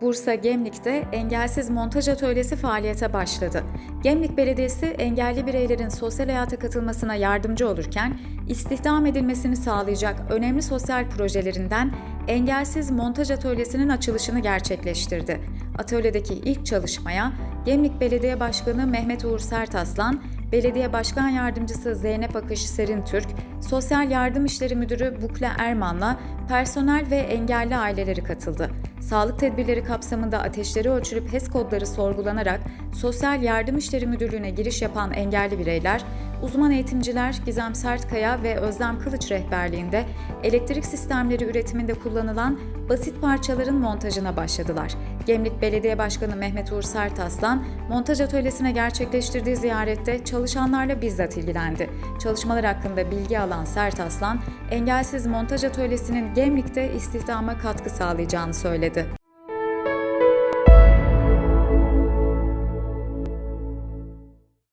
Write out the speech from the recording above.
Bursa Gemlik'te engelsiz montaj atölyesi faaliyete başladı. Gemlik Belediyesi engelli bireylerin sosyal hayata katılmasına yardımcı olurken istihdam edilmesini sağlayacak önemli sosyal projelerinden engelsiz montaj atölyesinin açılışını gerçekleştirdi. Atölyedeki ilk çalışmaya Gemlik Belediye Başkanı Mehmet Uğur Sertaslan, Belediye Başkan Yardımcısı Zeynep Akış Serintürk, Sosyal Yardım İşleri Müdürü Bukle Erman'la personel ve engelli aileleri katıldı. Sağlık tedbirleri kapsamında ateşleri ölçülüp HES kodları sorgulanarak Sosyal Yardım İşleri Müdürlüğü'ne giriş yapan engelli bireyler, uzman eğitimciler Gizem Sertkaya ve Özlem Kılıç rehberliğinde elektrik sistemleri üretiminde kullanılan basit parçaların montajına başladılar. Gemlik Belediye Başkanı Mehmet Uğur Sertaslan, montaj atölyesine gerçekleştirdiği ziyarette çalışanlarla bizzat ilgilendi. Çalışmalar hakkında bilgi alan Sertaslan, engelsiz montaj atölyesinin Gemlik'te istihdama katkı sağlayacağını söyledi.